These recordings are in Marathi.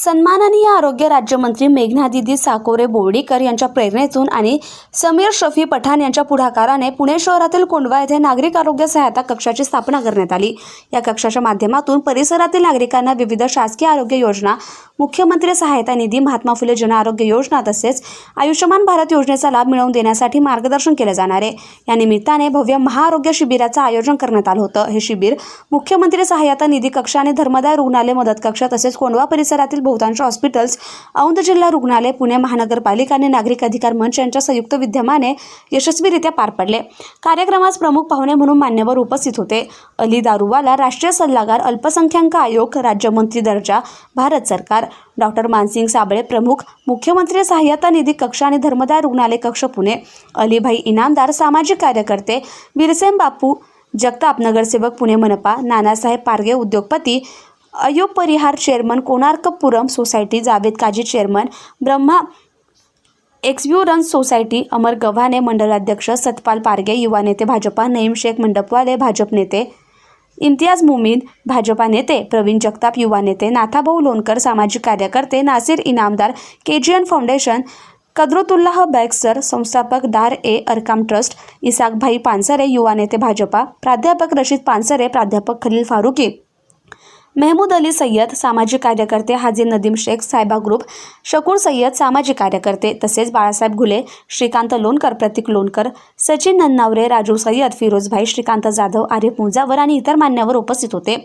सन्माननीय आरोग्य राज्यमंत्री मेघनादिदी साकोरे बोर्डीकर यांच्या प्रेरणेतून आणि समीर शफी पठाण यांच्या पुढाकाराने पुणे शहरातील कोंडवा येथे नागरिक आरोग्य सहायता कक्षाची स्थापना करण्यात आली. या कक्षाच्या माध्यमातून परिसरातील नागरिकांना विविध शासकीय आरोग्य योजना मुख्यमंत्री सहायता निधी महात्मा फुले जन आरोग्य योजना तसेच आयुष्यमान भारत योजनेचा लाभ मिळवून देण्यासाठी मार्गदर्शन केले जाणार आहे. या निमित्ताने भव्य महाआरोग्य शिबिराचं आयोजन करण्यात आलं होतं. हे शिबिर मुख्यमंत्री सहायता निधी कक्ष आणि धर्मदाय रुग्णालय मदत कक्ष तसेच कोंडवा परिसरातील बहुतांश हॉस्पिटल्स औंध जिल्हा रुग्णालय पुणे महानगरपालिका आणि नागरिक अधिकार मंच यांच्या संयुक्त विद्यमाने यशस्वीरित्या पार पडले. कार्यक्रमास प्रमुख पाहुणे म्हणून मान्यवर उपस्थित होते. अली दारुवाला राष्ट्रीय सल्लागार अल्पसंख्याक आयोग राज्यमंत्री दर्जा भारत सरकार. डॉक्टर मानसिंग साबळे प्रमुख मुख्यमंत्री सहाय्यता निधी कक्ष आणि धर्मदाय रुग्णालय कक्ष पुणे. अलीभाई इनामदार सामाजिक कार्यकर्ते बिरसेम बापू जगताप नगरसेवक पुणे मनपा नानासाहेब पारगे उद्योगपती Ayub Parihar chairman Konarkpuram society Javed Kazi chairman Brahma exuberance society Amar Gavhane मंडलाध्यक्ष Satpal Parge युवा नेते भाजपा नईम शेख मंडपवाले भाजप नेते इम्तियाज मुमीन भाजपा नेते प्रवीण जगताप युवा नेते नाथाभाऊ लोणकर सामाजिक कार्यकर्ते Nasir Inamdar K G N foundation Kadratullah Bagsar संस्थापक दार ए अरकाम ट्रस्ट इसाकभाई पानसरे युवा नेते भाजपा प्राध्यापक रशीद पानसरे प्राध्यापक खलील फारुकी मेहमूद अली सय्यद सामाजिक कार्यकर्ते हाजी नदीम शेख सायबा ग्रुप शकूर सय्यद सामाजिक कार्यकर्ते तसेच बाळासाहेब घुले श्रीकांत लोणकर प्रतीक लोणकर सचिन नन्नावरे राजू सय्यद फिरोजभाई श्रीकांत जाधव आरिफ मुजावर आणि इतर मान्यवर उपस्थित होते.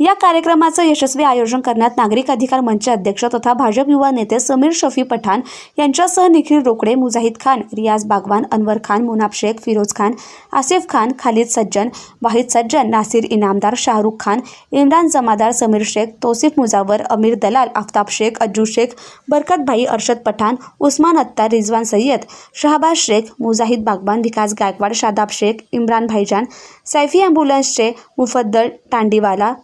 या कार्यक्रमाचं यशस्वी आयोजन करण्यात नागरिक अधिकार मंच अध्यक्ष तथा भाजप युवा नेते समीर शफी पठाण यांच्यासह निखिल रोकडे मुजाहिद खान रियाज बागवान अनवर खान मुनाब शेख फिरोज खान आसिफ खान खालिद सज्जन वाहिद सज्जन नासिर इनामदार शाहरुख खान इम्रान जमादार समीर शेख तोसिफ मुजावर अमीर दलाल आफताब शेख अज्जू शेख बरकतभाई अरशद पठाण उस्मान अत्तार रिजवान सय्यद शहाबाज शेख मुजाहिद बागवान विकास गायकवाड शादाब शेख इम्रान भाईजान सैफी ॲम्ब्युलन्सचे मुफद्दल टांडीवाला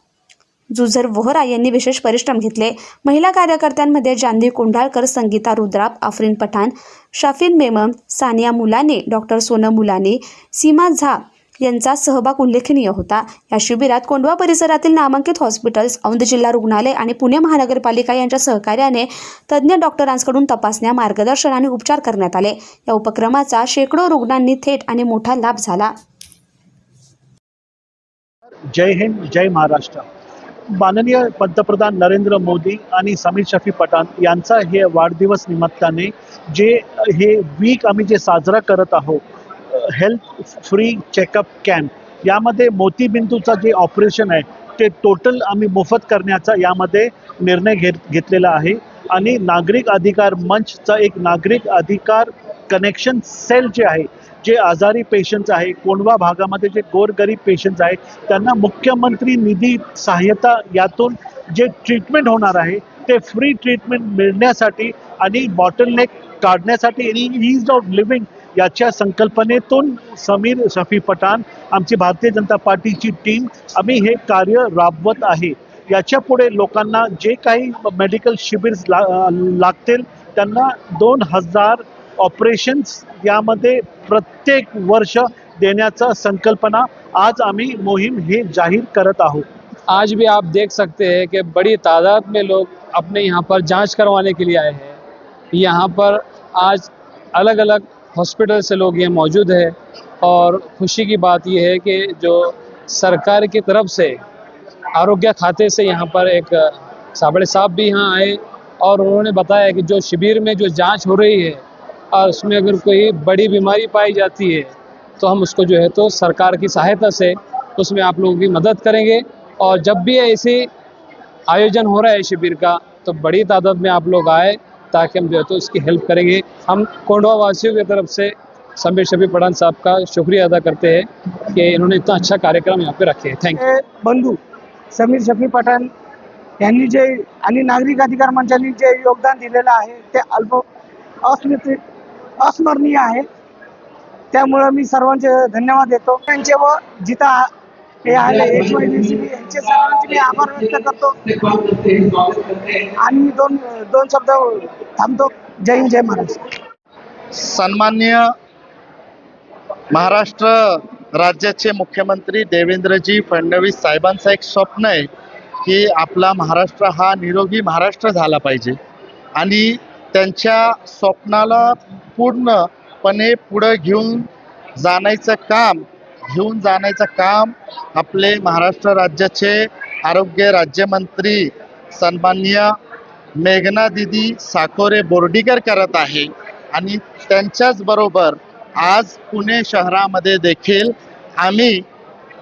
जुझर वोहरा यांनी विशेष परिश्रम घेतले. महिला कार्यकर्त्यांमध्ये जानवी कोंढाळकर संगीता रुद्राप आफरीन पठाण शाफिन मेमम सानिया मुलाने डॉक्टर सोनम मुलाने सीमा झा यांचा सहभाग उल्लेखनीय होता. या शिबिरात कोंडवा परिसरातील नामांकित हॉस्पिटल्स औंध जिल्हा रुग्णालय आणि पुणे महानगरपालिका यांच्या सहकार्याने तज्ज्ञ डॉक्टरांकडून तपासण्या मार्गदर्शन आणि उपचार करण्यात आले. या उपक्रमाचा शेकडो रुग्णांनी थेट आणि मोठा लाभ झाला. जय हिंद जय महाराष्ट्र. माननीय पंतप्रधान नरेंद्र मोदी आणि समीर शफी पठाण यांचा हे वाढदिवस निमित्ताने जे हे वीक आम्ही जे साजरा करत आहोत हेल्थ फ्री चेकअप कॅम्प यामध्ये मोतीबिंदूचं जे ऑपरेशन आहे ते टोटल आम्ही मोफत करण्याचा यामध्ये निर्णय घेत घेतलेला आहे. आणि नागरिक अधिकार मंचचा एक नागरिक अधिकार कनेक्शन सेल जे आहे जे आजारी पेशंट्स आहे कोंडवा भागामध्ये जे गोरगरीब पेशंट्स आहे त्यांना मुख्यमंत्री निधी सहाय्यता यातून जे ट्रीटमेंट होणार आहे ते फ्री ट्रीटमेंट मिळण्यासाठी आणि बॉटलनेक काढण्यासाठी आणि इज ऑफ लिव्हिंग याच्या संकल्पनेतून समीर शफी पठाण आमची भारतीय जनता पार्टीची टीम आम्ही हे कार्य राबवत आहे. याच्यापुढे लोकांना जे काही मेडिकल शिबिर ला लागतील त्यांना दोन हजार ऑपरेशन्स यामध्ये प्रत्येक वर्ष देण्याचा संकल्पना आज आम्ही मोहीम हे जाहीर करत आहोत. आज भी आप देख सकते हैं कि बड़ी तादाद में लोग अपने यहाँ पर जाँच करवाने के लिए आए हैं। यहाँ पर आज अलग अलग हॉस्पिटल से लोग ये मौजूद है और खुशी की बात यह है कि जो सरकार की तरफ़ से आरोग्य खाते से यहाँ पर एक साबड़े साहब भी यहाँ आए और उन्होंने बताया कि जो शिविर में जो जाँच हो रही है और उसमें अगर कोई बड़ी बीमारी पाई जाती है तो हम उसको जो है तो सरकार की सहायता से उसमें आप लोगों की मदद करेंगे। और जब भी ऐसे आयोजन हो रहा है शिविर का तो बड़ी तादाद में आप लोग आए ताकि हम जो है तो इसकी हेल्प करेंगे। हम कोंडवा वासियों की तरफ़ से समीर शफी पठान साहब का शुक्रिया अदा करते हैं कि इन्होंने इतना अच्छा कार्यक्रम यहाँ पे रखे थैंक यू हे बंधू समीर शफी पठाण यांनी जे, आणि नागरिक अधिकार मंचाने जे योगदान दिलेलं ते अल्प अस्मृती अस्मरणीय आहे. त्यामुळं मी सर्वांचे धन्यवाद देतो. त्यांचे व जिथं आ- हे आले एच वाय बी सी यांचे सर्वांचे मी आभार व्यक्त करतो. आणि दोन दोन शब्द थांबतो. जय हिंद जय महाराष्ट्र. सन्मान्य महाराष्ट्र राज्याचे मुख्यमंत्री देवेंद्रजी फडणवीस साहेबांचं एक स्वप्न आहे की आपला महाराष्ट्र हा निरोगी महाराष्ट्र झाला पाहिजे. आणि त्यांच्या स्वप्नाला पूर्णपणे पुढं घेऊन जाण्याचं काम घेऊन जाण्याचं काम आपले महाराष्ट्र राज्याचे आरोग्य राज्यमंत्री सन्माननीय मेघना दिदी साकोरे बोर्डीकर करत आहे. आणि त्यांच्याच बरोबर आज पुणे शहरामध्ये देखील आम्ही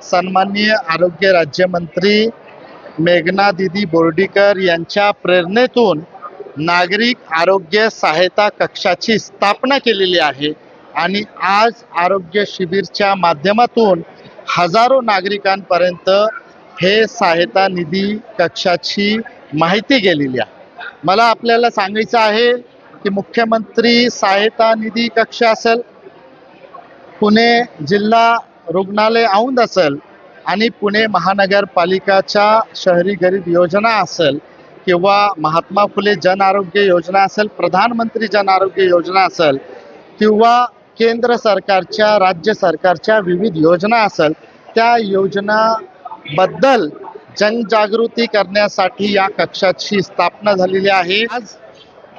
सन्माननीय आरोग्य राज्यमंत्री मेघना दिदी बोर्डीकर यांच्या प्रेरणेतून नागरिक आरोग्य सहायता कक्षाची स्थापना केलेली आहे आणि आज आरोग्य शिबिरच्या माध्यमातून हजारो नागरिकांपर्यंत हे सहायता निधी कक्षाची माहिती गेलेली आहे. मला आपल्याला सांगायचं आहे की मुख्यमंत्री सहायता निधी कक्ष असेल पुणे जिल्हा रुग्णालय औंध असेल आणि पुणे महानगरपालिकाच्या शहरी गरीब योजना असेल किंवा महात्मा फुले जन आरोग्य योजना असेल प्रधानमंत्री जन आरोग्य योजना असेल किंवा केंद्र सरकारच्या राज्य सरकारच्या विविध योजना असेल त्या योजनाबद्दल जनजागृती करण्यासाठी या कक्षाची स्थापना झालेली आहे. आज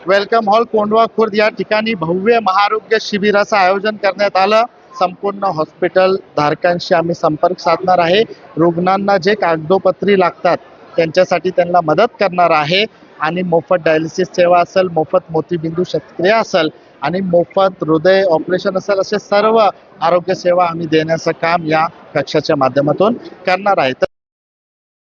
वेलकम हॉल कोंडवा खुर्द या ठिकाणी भव्य महाआरोग्य शिबिराचं आयोजन करण्यात आलं. संपूर्ण हॉस्पिटल धारकांशी आम्ही संपर्क साधणार आहे. रुग्णांना जे कागदोपत्री लागतात त्यांच्यासाठी त्यांना मदत करणार आहे. आणि मोफत डायलिसिस सेवा असेल मोफत मोतीबिंदू शस्त्रक्रिया असेल आणि मोफत हृदय ऑपरेशन असेल असे सर्व आरोग्य सेवा आम्ही देण्याचं काम या कक्षाच्या माध्यमातून करणार आहे.